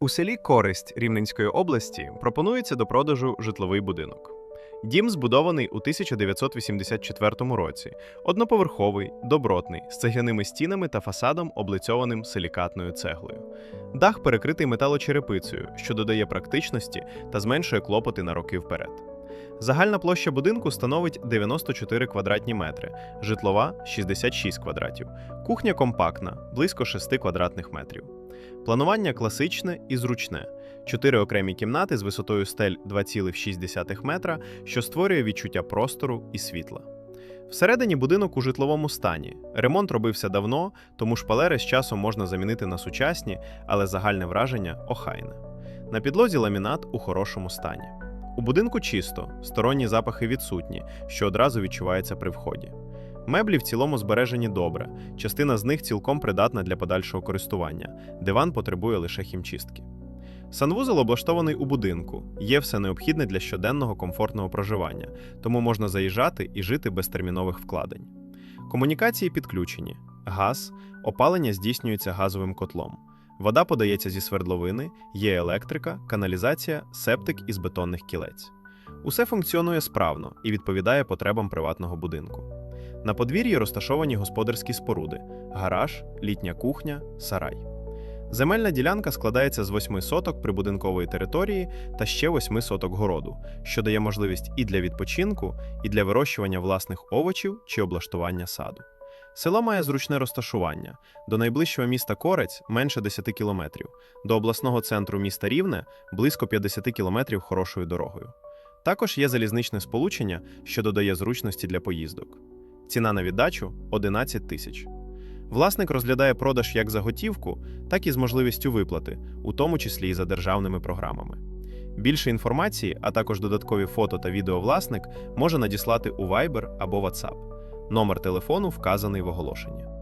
У селі Користь Рівненської області пропонується до продажу житловий будинок. Дім збудований у 1984 році, одноповерховий, добротний, з цегляними стінами та фасадом, облицьованим силікатною цеглою. Дах перекритий металочерепицею, що додає практичності та зменшує клопоти на роки вперед. Загальна площа будинку становить 94 квадратні метри, житлова 66 квадратів, кухня компактна, близько 6 квадратних метрів. Планування класичне і зручне. Чотири окремі кімнати з висотою стель 2,6 метра, що створює відчуття простору і світла. Всередині будинок у житловому стані. Ремонт робився давно, тому шпалери з часом можна замінити на сучасні, але загальне враження охайне. На підлозі ламінат у хорошому стані. У будинку чисто, сторонні запахи відсутні, що одразу відчувається при вході. Меблі в цілому збережені добре, частина з них цілком придатна для подальшого користування, диван потребує лише хімчистки. Санвузол облаштований у будинку, є все необхідне для щоденного комфортного проживання, тому можна заїжджати і жити без термінових вкладень. Комунікації підключені, газ, опалення здійснюється газовим котлом. Вода подається зі свердловини, є електрика, каналізація, септик із бетонних кілець. Усе функціонує справно і відповідає потребам приватного будинку. На подвір'ї розташовані господарські споруди: гараж, літня кухня, сарай. Земельна ділянка складається з 8 соток прибудинкової території та ще 8 соток городу, що дає можливість і для відпочинку, і для вирощування власних овочів чи облаштування саду. Село має зручне розташування. До найближчого міста Корець менше 10 кілометрів, до обласного центру міста Рівне близько 50 кілометрів хорошою дорогою. Також є залізничне сполучення, що додає зручності для поїздок. Ціна на віддачу 11 тисяч. Власник розглядає продаж як за готівку, так і з можливістю виплати, у тому числі і за державними програмами. Більше інформації, а також додаткові фото та відео власник може надіслати у Viber або WhatsApp. Номер телефону вказаний в оголошенні.